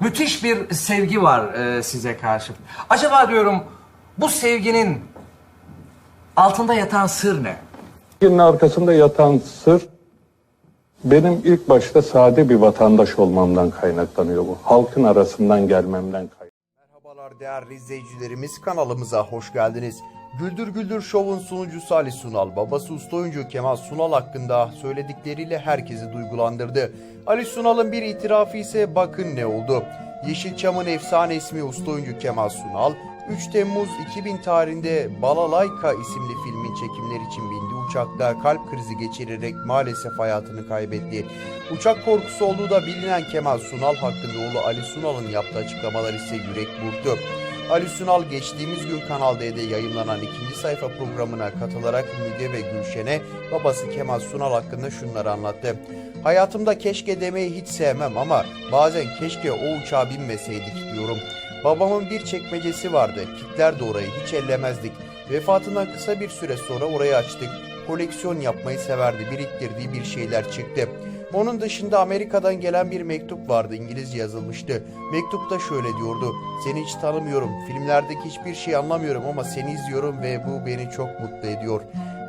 müthiş bir sevgi var e, size karşı. Acaba diyorum bu sevginin altında yatan sır ne? Sevginin arkasında yatan sır benim ilk başta sade bir vatandaş olmamdan kaynaklanıyor bu. Halkın arasından gelmemden kaynaklanıyor. Merhabalar değerli izleyicilerimiz kanalımıza hoş geldiniz. Güldür Güldür Show'un sunucusu Ali Sunal, babası usta oyuncu Kemal Sunal hakkında söyledikleriyle herkesi duygulandırdı. Ali Sunal'ın bir itirafı ise bakın ne oldu. Yeşilçam'ın efsane ismi usta oyuncu Kemal Sunal, 3 Temmuz 2000 tarihinde Balalayka isimli filmin çekimleri için bindiği uçakta kalp krizi geçirerek maalesef hayatını kaybetti. Uçak korkusu olduğu da bilinen Kemal Sunal hakkında oğlu Ali Sunal'ın yaptığı açıklamalar ise yürek burktu. Ali Sunal geçtiğimiz gün Kanal D'de yayınlanan ikinci sayfa programına katılarak Müge ve Gülşen'e babası Kemal Sunal hakkında şunları anlattı. Hayatımda keşke demeyi hiç sevmem ama bazen keşke o uçağa binmeseydik diyorum. Babamın bir çekmecesi vardı. Kitler de orayı hiç ellemezdik. Vefatından kısa bir süre sonra orayı açtık. Koleksiyon yapmayı severdi. Biriktirdiği bir şeyler çıktı. Onun dışında Amerika'dan gelen bir mektup vardı. İngilizce yazılmıştı. Mektupta şöyle diyordu. Seni hiç tanımıyorum. Filmlerdeki hiçbir şey anlamıyorum ama seni izliyorum ve bu beni çok mutlu ediyor.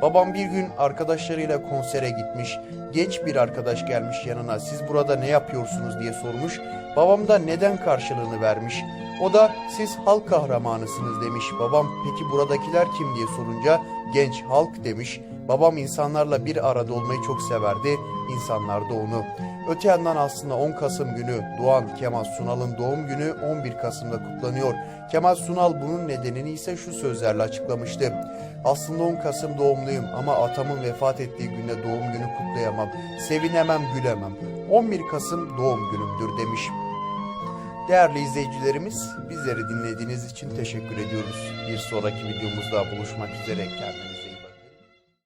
Babam bir gün arkadaşlarıyla konsere gitmiş. Genç bir arkadaş gelmiş yanına. Siz burada ne yapıyorsunuz diye sormuş. Babam da neden karşılığını vermiş. O da siz halk kahramanısınız demiş. Babam peki buradakiler kim diye sorunca genç halk demiş. Babam insanlarla bir arada olmayı çok severdi. İnsanlar da onu. Öte yandan aslında 10 Kasım günü doğan Kemal Sunal'ın doğum günü 11 Kasım'da kutlanıyor. Kemal Sunal bunun nedenini ise şu sözlerle açıklamıştı. Aslında 10 Kasım doğumluyum ama atamın vefat ettiği günde doğum günü kutlayamam. Sevinemem, gülemem. 11 Kasım doğum günümdür demiş. Değerli izleyicilerimiz, bizleri dinlediğiniz için teşekkür ediyoruz. Bir sonraki videomuzda buluşmak üzere. Kendinize